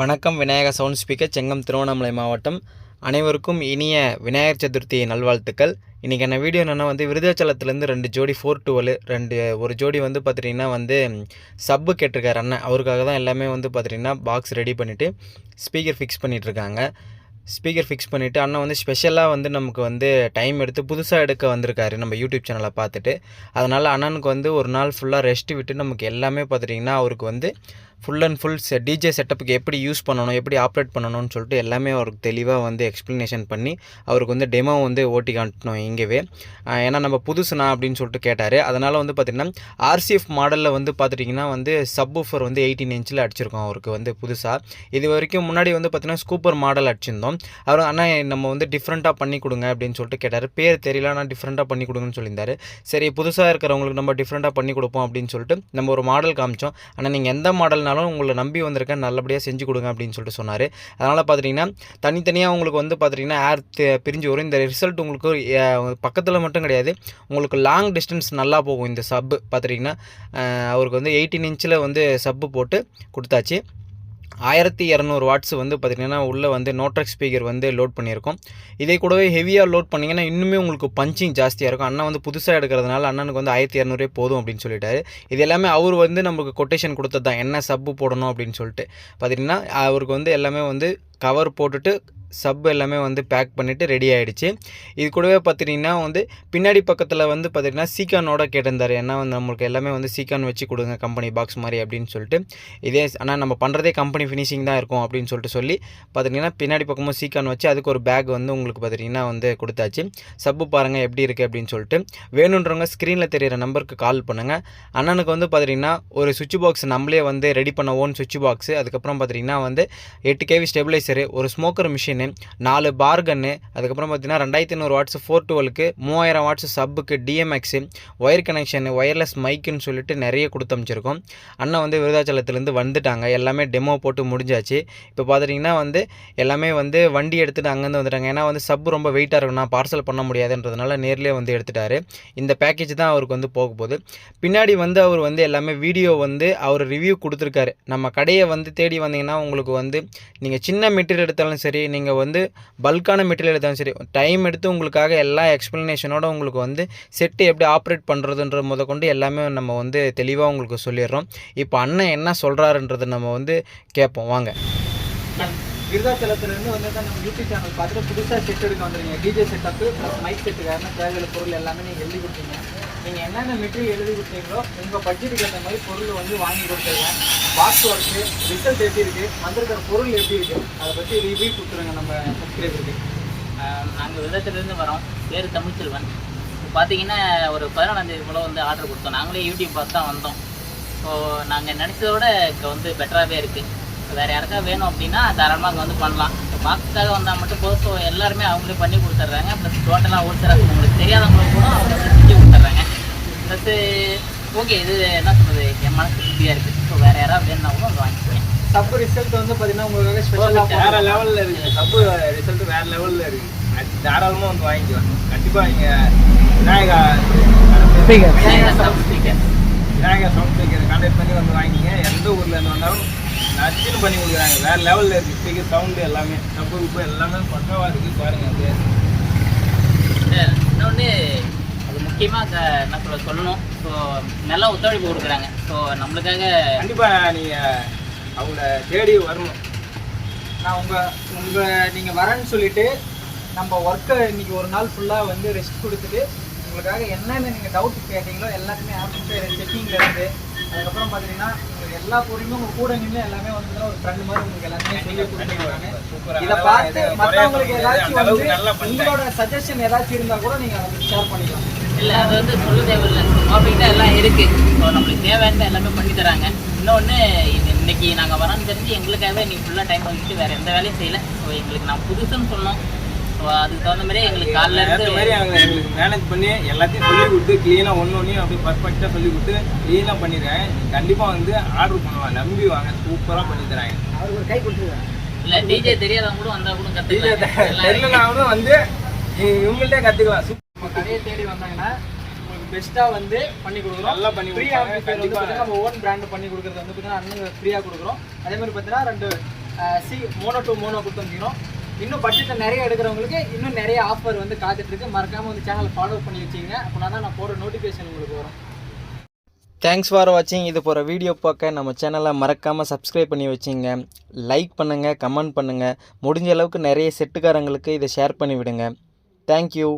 வணக்கம் Vinayaka sound speaker Chengam Tiruvannamalai மாவட்டம். அனைவருக்கும் இனிய விநாயகர் சதுர்த்தி நல்வாழ்த்துக்கள். இன்றைக்கி என்ன வீடியோ என்னென்னா வந்து விருதாச்சலத்துலேருந்து ரெண்டு ஜோடி ஃபோர் டுவெல் ரெண்டு ஒரு ஜோடி வந்து பார்த்துட்டிங்கன்னா வந்து சப்பு கேட்டிருக்காரு அண்ணன். அவருக்காக தான் எல்லாமே வந்து பார்த்துட்டிங்கன்னா பாக்ஸ் ரெடி பண்ணிவிட்டு ஸ்பீக்கர் ஃபிக்ஸ் பண்ணிகிட்ருக்காங்க ஸ்பீக்கர் ஃபிக்ஸ் பண்ணிவிட்டு அண்ணன் வந்து ஸ்பெஷலாக வந்து நமக்கு வந்து டைம் எடுத்து புதுசாக எடுக்க வந்திருக்காரு நம்ம யூடியூப் சேனலை பார்த்துட்டு. அதனால் அண்ணனுக்கு வந்து ஒரு நாள் ஃபுல்லாக ரெஸ்ட் விட்டு நமக்கு எல்லாமே பார்த்துட்டிங்கன்னா அவருக்கு வந்து ஃபுல் அண்ட் ஃபுல் செ டிஜே செட்டப்புக்கு எப்படி யூஸ் பண்ணணும் எப்படி ஆப்ரேட் பண்ணணும்னு சொல்லிட்டு எல்லாமே அவருக்கு தெளிவாக வந்து எக்ஸ்ப்ளனேஷன் பண்ணி அவருக்கு வந்து டெமோ வந்து ஓட்டி காட்டணும் இங்கேவே. ஏன்னா நம்ம புதுசுனா அப்படின்னு சொல்லிட்டு கேட்டார். அதனால் வந்து பார்த்திங்கன்னா ஆர்சிஎஃப் மாடலில் வந்து பார்த்துட்டிங்கன்னா வந்து சப் ஊஃபர் வந்து எயிட்டீன் இன்ச்சில் அடிச்சிருக்கோம் அவருக்கு வந்து புதுசாக இது வரைக்கும் முன்னாடி வந்து பார்த்திங்கன்னா ஸ்கூப்பர் மாடல் அடிச்சிருந்தோம். அவர் ஆனால் நம்ம வந்து டிஃப்ரெண்ட்டாக பண்ணி கொடுங்க அப்படின்னு சொல்லிட்டு கேட்டார். பேர் தெரியல ஆனால் டிஃப்ரெண்ட்டாக பண்ணி கொடுங்கன்னு சொல்லியிருந்தாரு. சரி புதுசாக இருக்கிறவங்களுக்கு நம்ம டிஃப்ரெண்ட்டாக பண்ணி கொடுப்போம் அப்படின்னு சொல்லிட்டு நம்ம ஒரு மாடல் காமிச்சோம். ஆனால் நீங்கள் எந்த இருந்தாலும் உங்களை நம்பி வந்திருக்கேன் நல்லபடியாக செஞ்சு கொடுங்க அப்படின்னு சொல்லிட்டு சொன்னார். அதனால் பார்த்துட்டிங்கன்னா தனித்தனியாக உங்களுக்கு வந்து பார்த்துட்டிங்கன்னா ஏர் பிரிஞ்சு வரும். இந்த ரிசல்ட் உங்களுக்கு பக்கத்தில் மட்டும் கிடையாது. உங்களுக்கு லாங் டிஸ்டன்ஸ் நல்லா போகும். இந்த சப்பு பார்த்துட்டிங்கன்னா அவருக்கு வந்து எயிட்டீன் இன்ச்சில் வந்து சப்பு போட்டு கொடுத்தாச்சு. ஆயிரத்தி இரநூறு வாட்ஸ் வந்து பார்த்திங்கன்னா உள்ளே வந்து நோட்ரக் ஸ்பீக்கர் வந்து லோட் பண்ணியிருக்கோம். இதே கூடவே ஹெவியாக லோட் பண்ணிங்கன்னா இன்னுமே உங்களுக்கு பஞ்சிங் ஜாஸ்தியாக இருக்கும். அண்ணன் வந்து புதுசாக எடுக்கிறதுனால அண்ணனுக்கு வந்து ஆயிரத்தி இரநூறே போதும் அப்படின்னு சொல்லிட்டாரு. இது எல்லாமே அவர் வந்து நமக்கு கொட்டேஷன் கொடுத்தது தான் என்ன சப்பு போடணும் அப்படின்னு சொல்லிட்டு. பார்த்திங்கன்னா அவருக்கு வந்து எல்லாமே வந்து கவர் போட்டுட்டு சப் எல்லாமே வந்து பேக் பண்ணிவிட்டு ரெடி ஆகிடுச்சு இது கூடவே பார்த்துட்டிங்கன்னா வந்து பின்னாடி பக்கத்தில் வந்து பார்த்திங்கன்னா சீக்கானோட கேட்டிருந்தார். ஏன்னா வந்து நம்மளுக்கு எல்லாமே வந்து சீக்கான் வச்சு கொடுங்க கம்பெனி பாக்ஸ் மாதிரி அப்படின்னு சொல்லிட்டு. இதே ஆனால் நம்ம பண்ணுறதே கம்பெனி ஃபினிஷிங் தான் இருக்கும் அப்படின்னு சொல்லிட்டு சொல்லி பார்த்திங்கன்னா பின்னாடி பக்கமும் சீக்கான் வச்சு அதுக்கு ஒரு பேக் வந்து உங்களுக்கு பார்த்திங்கன்னா வந்து கொடுத்தாச்சு. சப்பு பாருங்கள் எப்படி இருக்குது அப்படின்னு சொல்லிட்டு. வேணுன்றவங்க ஸ்க்ரீனில் தெரிகிற நம்பருக்கு கால் பண்ணுங்கள் அண்ணனுக்கு வந்து பார்த்திங்கன்னா ஒரு சுவிட்ச் பாக்ஸ் நம்மளே வந்து ரெடி பண்ண ஓன் சுவிட்ச் பாக்ஸு அதுக்கப்புறம் பார்த்திங்கன்னா வந்து எட்டு கேவி ஸ்டெபிளைசரு ஒரு ஸ்மோக்கர் மிஷினு நாலு பார்கன்னு அதுக்கப்புறம் பார்த்தீங்கன்னா ரெண்டாயிரத்தி ஐநூறு வாட்ஸ் ஃபோர் டுவெலுக்கு மூவாயிரம் வாட்ஸ் சப்புக்கு டிஎம்எக்ஸு ஒயர் கனெக்ஷனு ஒயர்லெஸ் மைக்குன்னு சொல்லிட்டு நிறைய கொடுத்து அமைச்சிருக்கோம். அண்ணன் வந்து விருதாச்சலத்துலேருந்து வந்துட்டாங்க. எல்லாமே டெமோ போட்டு முடிஞ்சாச்சு. இப்போ பார்த்துட்டிங்கன்னா வந்து எல்லாமே வந்து வண்டி எடுத்துகிட்டு அங்கேருந்து வந்துட்டாங்க. ஏன்னா வந்து சப்பு ரொம்ப வெயிட்டாக இருக்குண்ணா பார்சல் பண்ண முடியாதுன்றதுனால நேர்லேயே வந்து எடுத்துட்டாரு. இந்த பேக்கேஜ் தான் அவருக்கு வந்து போக போகுது. பின்னாடி வந்து அவர் வந்து எல்லாமே வீடியோ வந்து அவர் ரிவ்யூ கொடுத்துருக்காரு. நம்ம கடையை வந்து தேடி வந்தீங்கன்னா உங்களுக்கு வந்து நீங்கள் சின்ன மெட்டீரியல் எடுத்தாலும் சரி நீங்கள் வந்து பல்கான மெட்டீரியல் எடுத்தாலும் சரி டைம் எடுத்து உங்களுக்காக எல்லா எக்ஸ்ப்ளனேஷனோட உங்களுக்கு வந்து செட்டு எப்படி ஆப்ரேட் பண்ணுறதுன்ற முத கொண்டு எல்லாமே நம்ம வந்து தெளிவாக உங்களுக்கு சொல்லிடுறோம். இப்போ அண்ணன் என்ன சொல்கிறாருன்றதை நம்ம வந்து கேட்போம். வாங்க. விருதாச்சலத்துலேருந்து வந்து தான் நம்ம யூடியூப் சேனல் பார்த்துட்டு புதுசாக செட் எடுக்க வந்துருங்க டிஜே செட்டப்பு ப்ளஸ் மைக் வேறு தேவையான பொருள் எல்லாமே நீங்கள் எழுதி கொடுத்தீங்க. நீங்கள் என்னென்ன மெட்டீரியல் எழுதி கொடுத்தீங்களோ உங்கள் பட்ஜெட்டுக்கு ஏற்ற மாதிரி பொருள் வந்து வாங்கி கொடுத்துருங்க. பாக்ஸ் ஒர்க்கு ரிசல்ட் எப்படி இருக்குது வந்திருக்கிற பொருள் எப்படி இருக்குது அதை பற்றி ரிவ்யூ கொடுத்துருங்க நம்ம சப்ஸ்கிரைபருக்கு நாங்கள் விதத்துலேருந்து வரோம். பேர் தமிழ்ச்செல்வன். இப்போ பார்த்தீங்கன்னா ஒரு பதினொன்றாம் போல் வந்து ஆர்டர் கொடுத்தோம். நாங்களே யூடியூப் பார்த்து தான் வந்தோம். ஸோ நாங்கள் நினச்சதோட இப்போ வந்து பெட்டராகவே இருக்குது வேறு யாருக்கா வேணும் அப்படின்னா தாராளமாக அங்கே வந்து பண்ணலாம். இப்போ பாக்ஸுக்காக வந்தால் மட்டும் போதும். ஸோ எல்லாருமே அவங்களே பண்ணி கொடுத்துட்றாங்க. ப்ளஸ் டோட்டலாக ஒருத்தராக உங்களுக்கு தெரியாதவங்களுக்கு கூட அவங்க செஞ்சு கொடுத்துட்றாங்க. ப்ளஸ்ஸு ஓகே இது என்ன சொல்கிறது என் மனசு திருப்தியாக இருக்குது ஸோ வேறு யாராவது வேணும்னா கூட வந்து வாங்கிக்கோங்க சப் ரிசல்ட் வந்து பார்த்தீங்கன்னா உங்களுக்காக ஸ்பெஷலாக வேற லெவல்ல இருக்கு. சப்பு ரிசல்ட் வேற லெவல்ல இருக்கு. அது தாராளமா வந்து வாங்கிக்கலாம். கண்டிப்பா இங்க Vinayaga speaker Vinayaga sound speaker contact பண்ணி வந்து வாங்கிங்க. எந்த ஊர்ல இருந்து வந்தாலும் நச்சுன்னு பண்ணி கொடுக்குறாங்க. வேற லெவல்ல இருக்கு. ஸ்பீக்கர் சவுண்டு எல்லாமே. சப்பு உப்பு எல்லாமே பக்காவா இருக்கு. பாருங்க அது இன்னொன்று முக்கியமாக என்ன சொல்ல சொல்லணும். ஸோ நல்லா ஒத்துழைப்பு கொடுக்குறாங்க. ஸோ நம்மளுக்காக கண்டிப்பாக நீங்கள் அவங்கள தேடி வரணும். நான் உங்கள் உங்கள் நீங்கள் வரேன்னு சொல்லிட்டு நம்ம ஒர்க்கை இன்னைக்கு ஒரு நாள் ஃபுல்லாக வந்து ரெஸ்ட் கொடுத்துட்டு உங்களுக்காக என்னென்ன நீங்கள் டவுட் கேட்டீங்களோ எல்லாத்துக்குமே ஆஃபீஸில் செக்கிங்கில் அதுக்கப்புறம் பார்த்தீங்கன்னா உங்களுக்கு எல்லா பொருளுமே உங்கள் கூட நின்று எல்லாமே வந்து ஒரு ஃப்ரெண்ட் மாதிரி உங்களுக்கு எல்லாத்தையுமே சொல்லி கொடுத்துருக்காங்க சூப்பரா. இதை பார்த்து மற்றவங்களுக்கு ஏதாச்சும் வந்து உங்களோட சஜஷன் ஏதாச்சும் இருந்தால் கூட நீங்கள் அதை ஷேர் பண்ணிக்கலாம். இல்லை அது வந்து சொல்ல தேவையில்லை. டாபிக் எல்லாம் இருக்குது ஸோ நம்மளுக்கு தேவையான எல்லாமே பண்ணி தராங்க. இன்னொன்று இது இன்னைக்கு நாங்கள் வரோன்னு தெரிஞ்சு எங்களுக்காகவே இன்னைக்கு ஃபுல்லாக டைம் ஒதுக்கிட்டு வேறு எந்த வேலையும் செய்யலை. ஸோ எங்களுக்கு நான் புதுசுன்னு சொன்னோம் ஸோ அதுக்கு தகுந்த மாதிரி எங்களுக்கு காலைல இருந்து மாதிரி அவங்க எங்களுக்கு மேனேஜ் பண்ணி எல்லாத்தையும் சொல்லி கொடுத்து க்ளீனாக ஒன்று ஒன்றையும் அப்படியே பர்ஃபெக்டாக சொல்லி கொடுத்து க்ளீனாக பண்ணிடுறேன் கண்டிப்பாாக வந்து ஆர்டர் பண்ணுவாங்க. நம்பி வாங்க. சூப்பராக பண்ணி தராங்க. அவருக்கு ஒரு கை கொடுத்துருக்காங்க இல்லை டிஜே தெரியாதவங்க கூட வந்தால் கூட கற்றுக்கலாம் தெரியலனாலும் வந்து இவங்கள்ட்டே கற்றுக்கலாம் நம்ம கடையை தேடி வந்தாங்கன்னா உங்களுக்கு பெஸ்ட்டாக வந்து பண்ணி கொடுக்குறோம். நல்லா பண்ணி ஃப்ரீ. ஆம்பிஃபையர் நம்ம ஓன் பிராண்ட் பண்ணி கொடுக்குறது வந்து பார்த்தீங்கன்னா அண்ணன் ஃப்ரீயாக கொடுக்குறோம். அதே மாதிரி பார்த்தீங்கன்னா ரெண்டு சி மோனோ டு மோனோ கொடுத்துருக்கிறோம் இன்னும் பட்ஜெட்டில் நிறைய எடுக்கிறவங்களுக்கு இன்னும் நிறைய ஆஃபர் வந்து காத்துட்ருக்கு. மறக்காமல் வந்து சேனலை ஃபாலோ பண்ணி வச்சிங்க அப்படின்னா தான் நான் போகிற நோட்டிஃபிகேஷன் உங்களுக்கு வரும். தேங்க்ஸ் ஃபார் வாட்சிங் இது போகிற வீடியோ பார்க்க நம்ம சேனலை மறக்காமல் சப்ஸ்கிரைப் பண்ணி வச்சுங்க. லைக் பண்ணுங்கள் கமெண்ட் பண்ணுங்கள் முடிஞ்ச அளவுக்கு நிறைய செட்டுக்காரங்களுக்கு இதை ஷேர் பண்ணி விடுங்க. தேங்க்யூ